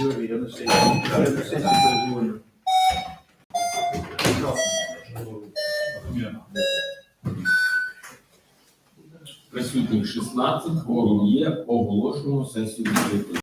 Юрій, я на сесії. Я на сесії перезвоню. Присутніх 16, форум є, оголошуємо сесію відкритою.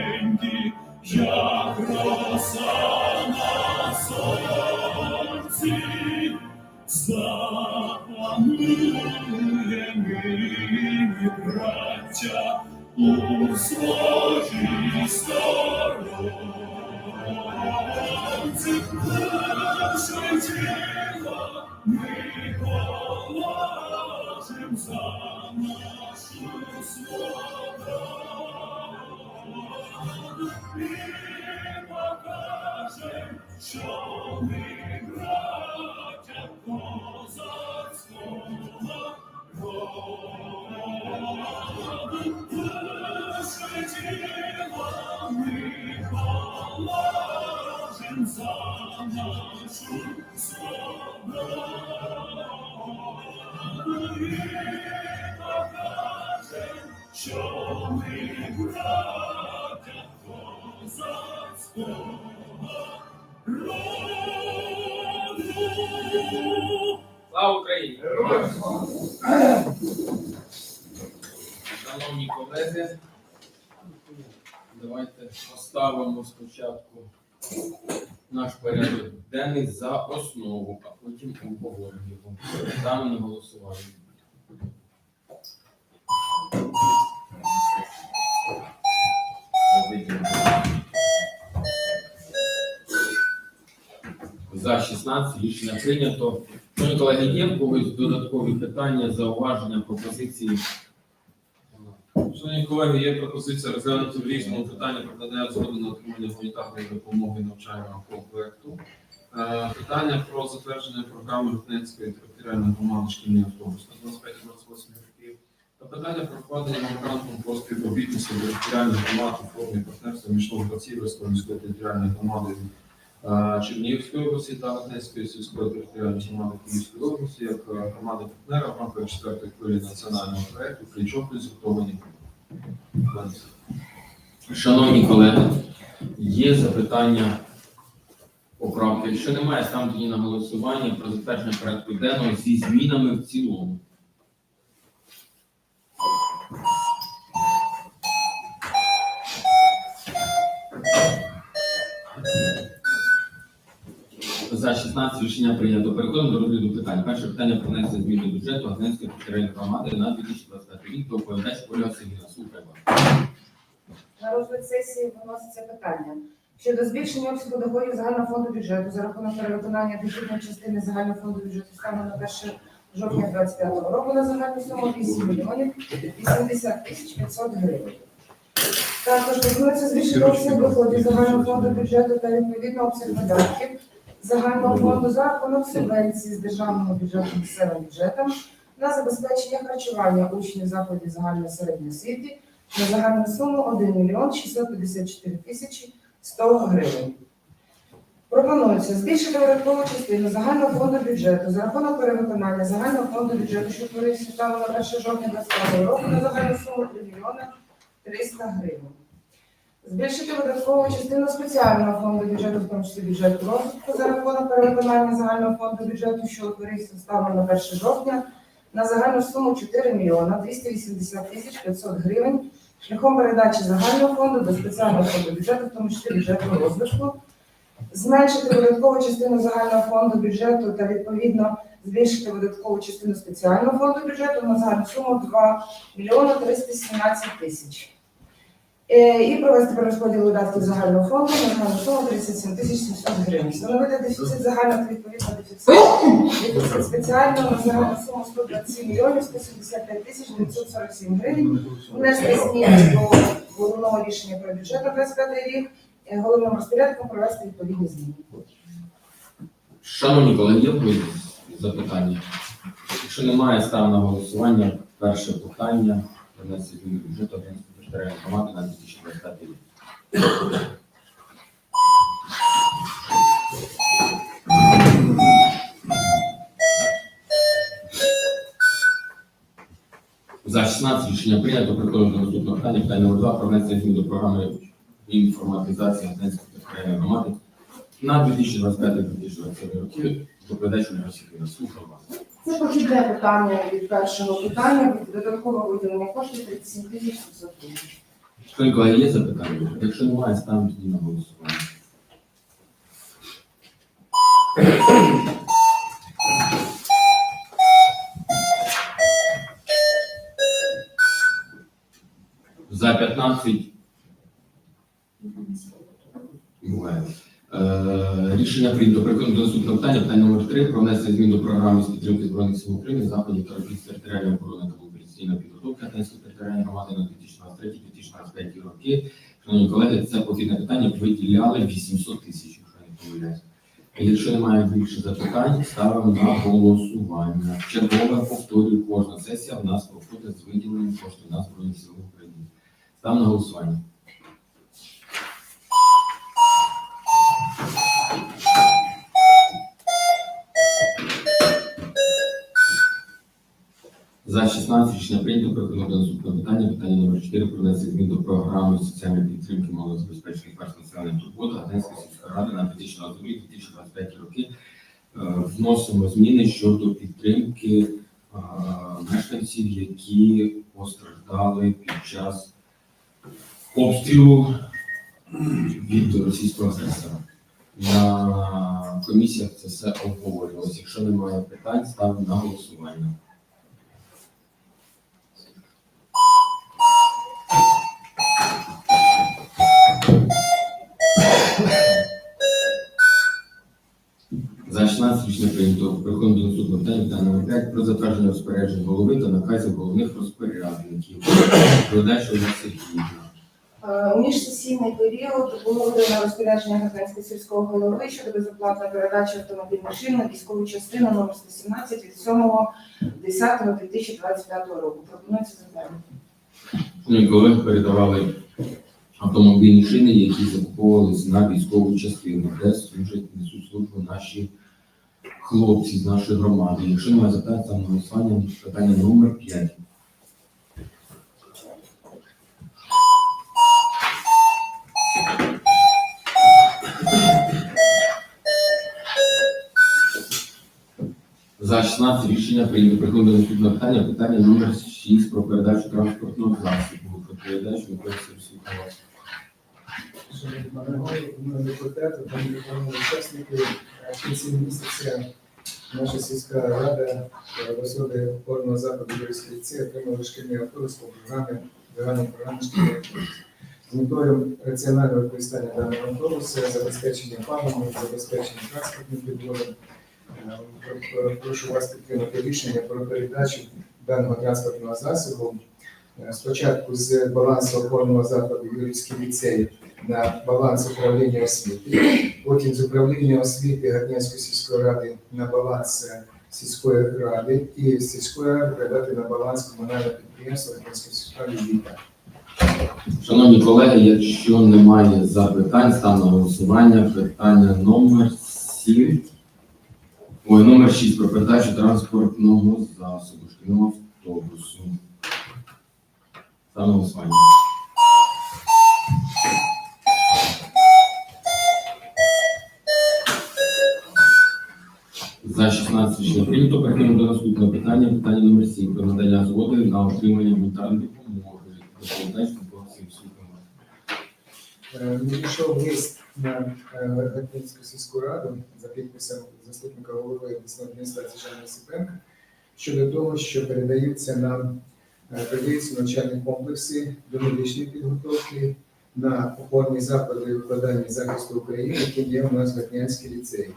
Вороженьки, як роса на сонці. Запанує ми, браття, у своїй сторонці. Наше тіло ми що ми браття козацького Слава Україні! Шановні колеги, давайте поставимо спочатку наш порядок денний за основу, а потім обговоримо його. Ставимо на голосування. 16 рішення прийнято. Шановні колеги, є в когось додаткові питання, зауваження, пропозиції? Шановні колеги, є пропозиція розглянути в різному питання про надання згоди на отримання гуманітарної допомоги навчального комплекту. Е, Питання про затвердження програми Рутненської територіальної громади шкільний автобус на 25-28 років. Та питання про вкладення меморандуму про співробітництво територіальних громад у формі партнерства між Новгородцівською міської територіальної громади е, Чернігівської області та Рутненської сільської територіальної громади Київської області як е, громади партнера в рамках четвертої хвилі національного проекту «Пліч-опліч Шановні колеги, є запитання поправки. Якщо немає, тоді на голосування про затвердження порядку денного зі змінами в цілому. За 16 рішення прийнято. Переходимо до розгляду питань. Перше питання про внесення змін до бюджету Агненської територіальної громади на 2025 рік. Доповідач Ольга Сергійовна. Слухаємо. На розгляд сесії виноситься питання щодо збільшення обсягу доходів загального фонду бюджету за рахунок перевиконання дохідної частини загального фонду бюджету станом на 1 жовтня 2025 року на загальну суму 8 мільйонів 80 тисяч 500 гривень. Також пропонується збільшити обсяг доходів загального фонду бюджету та відповідно обсяг видатків загального фонду за рахунок субвенції з державного бюджету місцевим бюджетом на забезпечення харчування учнів закладів загальної середньої освіти на загальну суму 1 мільйон 654 тисячі 100 гривень. Пропонується збільшити видаткову частину загального фонду бюджету за рахунок перевиконання загального фонду бюджету, що творився станом на 1 жовтня 2025 року на загальну суму 3 мільйона 300 гривень. Збільшити видаткову частину спеціального фонду бюджету, в тому числі бюджету розвитку за рахунок перевиконання загального фонду бюджету, що утворився станом на 1 жовтня на загальну суму 4 мільйона 280 тисяч 500 гривень шляхом передачі загального фонду до спеціального фонду бюджету, в тому числі бюджету розвитку, зменшити видаткову частину загального фонду бюджету та відповідно збільшити видаткову частину спеціального фонду бюджету на загальну суму 2 мільйона 317 тисяч. Е, І провести перерозподіл видатків загального фонду на загальну суму 37 тисяч 700 гривень. Встановити дефіцит загального та відповідно дефіцит, дефіцит спеціального на загальну суму 127 мільйонів 175 тисяч 947 гривень. Внести зміни до головного рішення про бюджет на 25 рік. Е, Головним розпорядком провести відповідні зміни. Шановні колеги, є запитання? Якщо немає, ставимо на голосування перше питання про внесення змін до бюджету територіальної громади на 2025 рік. За 16 рішення прийнято. Приходимо до наступного питання. Питання номер 2 про внесення змін до програми інформатизації Агентства територіальної громади на 2025-2027 роки. Доповідач Сікіна. Слухаю вас. Це похідне питання від першого питання. Додаткове виділення коштів 37 тисяч 700 гривень. Колеги, є запитання? Якщо немає, ставимо тоді на голосування. За 15 буває. Рішення прийнято. Переходимо до наступного питання. Питання номер 3 про внесення змін до програми з підтримки Збройних сил України, заходів та робіт територіальної оборони та мобілізаційної підготовки Атенської територіальної громади на 2023-2025 роки. Шановні колеги, це похідне питання виділяли 800 тисяч, якщо не помиляюсь. Якщо немає більше запитань, ставимо на голосування. Чергове повторюю, кожна сесія в нас проходить з виділенням коштів на Збройні Сили України. Ставимо на голосування. За 16 рішення прийнято переходимо до наступного питання. Питання номер 4 про внесення змін до програми соціальної підтримки малозабезпечених верств населення турботи Одеської сільської ради на 2022-2025 роки. Е, Вносимо зміни щодо підтримки е, мешканців, які постраждали під час обстрілу від російського агресора. На комісіях це все обговорювалося. Якщо немає питань, ставимо на голосування. За 16 річних прийнято приходимо до наступного питання, питання номер 5 про затвердження розпоряджень голови та наказів головних розпорядників. Передача Олега Сергіївна. Е, У міжсесійний період було видано розпорядження Гатанського сільського голови щодо безоплатної передачі автомобільних шин на військову частину номер 117 від 7.10.2025 року. Пропонується затвердити. Шановні колеги передавали автомобільні шини, які закуповувалися на військову частину, де служать несуть службу наші хлопці з нашої громади. Якщо немає запитань, на голосування питання номер 5. За 16 рішення прийнято приходить до наступного питання. Питання номер 6 про передачу транспортного засобу. Доповідач Микола Голово, шановні депутати, пані панове учасники, е, в кінці місяця наша сільська рада е, особі опорного Юрійської ліцею отримала шкільний автобус по програмі загальної програми шкільний автобус. З метою раціонального використання даного автобуса, забезпечення паливом, забезпечення транспортним підводом. е, про- про- Прошу вас підтримати рішення про передачу даного транспортного засобу е, спочатку з балансу опорного закладу Юрійський ліцей на баланс управління освіти, потім з управління освіти Гаднянської сільської ради на баланс е, сільської ради і сільської ради передати на баланс комунального підприємства Гаднянської сільської ради. Шановні колеги, якщо немає запитань, став на голосування питання номер 7. Ой, номер 6 про передачу транспортного засобу шкільного на голосування. За 16 рішення прийнято. Переходимо до наступного питання. Питання номер 7 про надання згоди на отримання гуманітарної допомоги. Доповідач Сергійович. Е, Надійшов лист на е, сільську раду за підписом заступника голови обласної адміністрації Жанни Сипенка щодо того, що передаються нам е, навчальні комплекси до медичної підготовки на опорні заходи викладання захисту України, яким є у нас Верхнянський ліцей.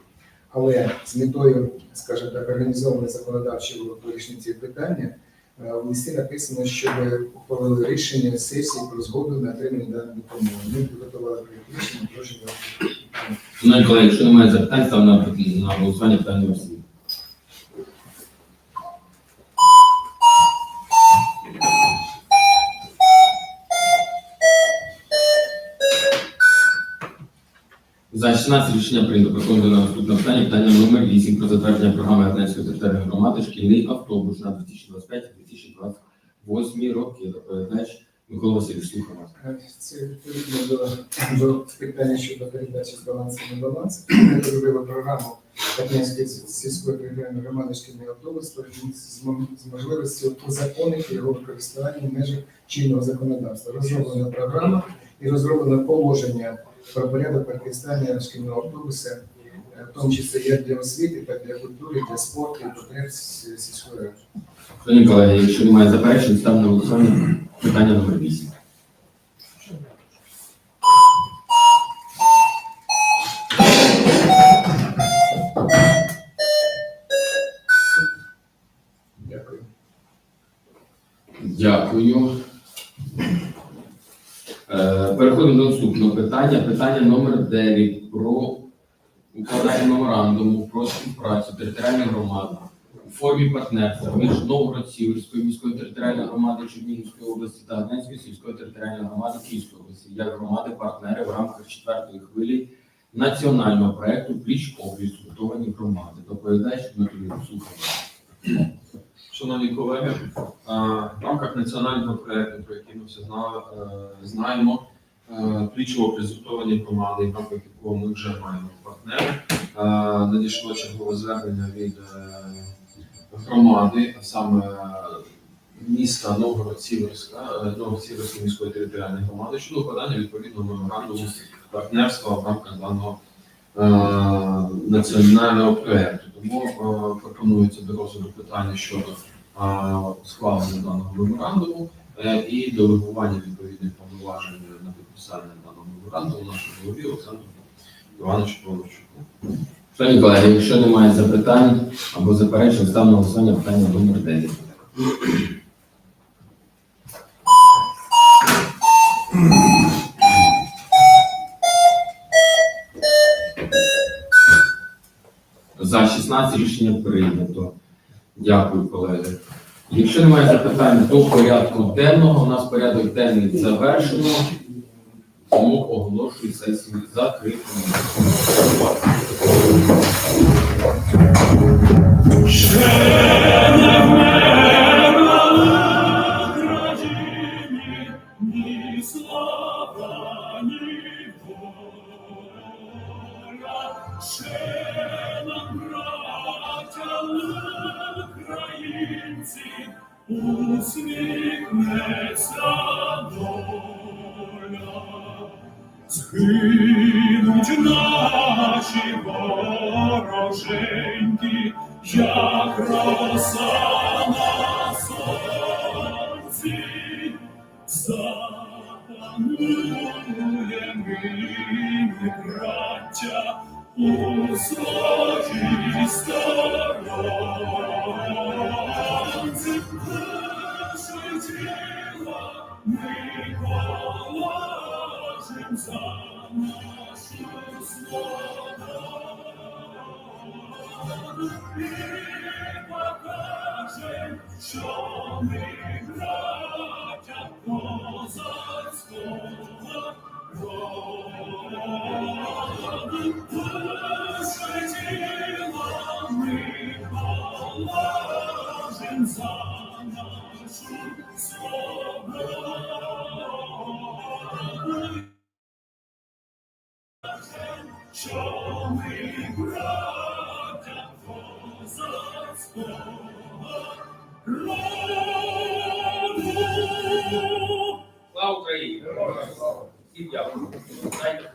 Але з метою, скажімо так, організованої законодавчого вирішення цих питання, е, в листі написано, щоб ухвалили рішення сесії про згоду на отримання даної допомоги. Ми підготували проєкт рішення, прошу. Шановні колеги, якщо немає запитань, на, на голосування питання За 16 рішення прийнято. Переходимо до наступного питання. Питання номер 8 про затвердження програми Гатнецької територіальної громади шкільний автобус на 2025-2028 роки. Доповідач Микола Васильович, слухаємо. Це відповідно до, до питання щодо передачі з балансу на баланс. Розробили програму Татнянської сільської територіальної громади шкільний автобус з можливістю узаконити його використання в межах чинного законодавства. Розроблена програма і розроблено положення про порядок використання шкільного автобуса, е, в тому числі як для освіти, так для культури, для спорту і потреб сіль- сільської ради. Шановні колеги, якщо немає заперечень, став на голосування питання номер 8. Питання. Питання номер 9 про укладання меморандуму про співпрацю територіальних громад у формі партнерства між Новгород-Сіверською міською територіальною громадою Чернігівської області та Агненською сільською територіальною громадою Київської області як громади-партнери в рамках четвертої хвилі національного проекту Пліч опліч згуртовані громади. Доповідач Дмитро Слухаємо. Шановні колеги, в рамках національного проекту, про який ми всі знали, е, знаємо, плічово презентовані громади, в рамках якого ми вже маємо партнери, е, надійшло чергове звернення від е, громади, а саме е, міста Новгород-Сіверська, е, Новгород-Сіверської міської територіальної громади щодо укладання відповідного меморандуму партнерства в рамках даного е, національного проекту. Тому е, пропонується до розгляду питання щодо е, схвалення даного меморандуму е, і делегування відповідних повноважень на підписання даного меморандуму нашому голові Олександру Івановичу Павловчуку. Шановні колеги, якщо немає запитань або заперечень, став на голосування питання номер 9. За 16 рішення прийнято. Дякую, колеги. Якщо немає запитань до порядку денного, у нас порядок денний завершено. Тому оголошую сесію закритою. Вороженьки, як роса на сонці, запанує ми, браття, у своїй свободу і покажем, козацького роду. Слава Україні! Всім дякую. Дайте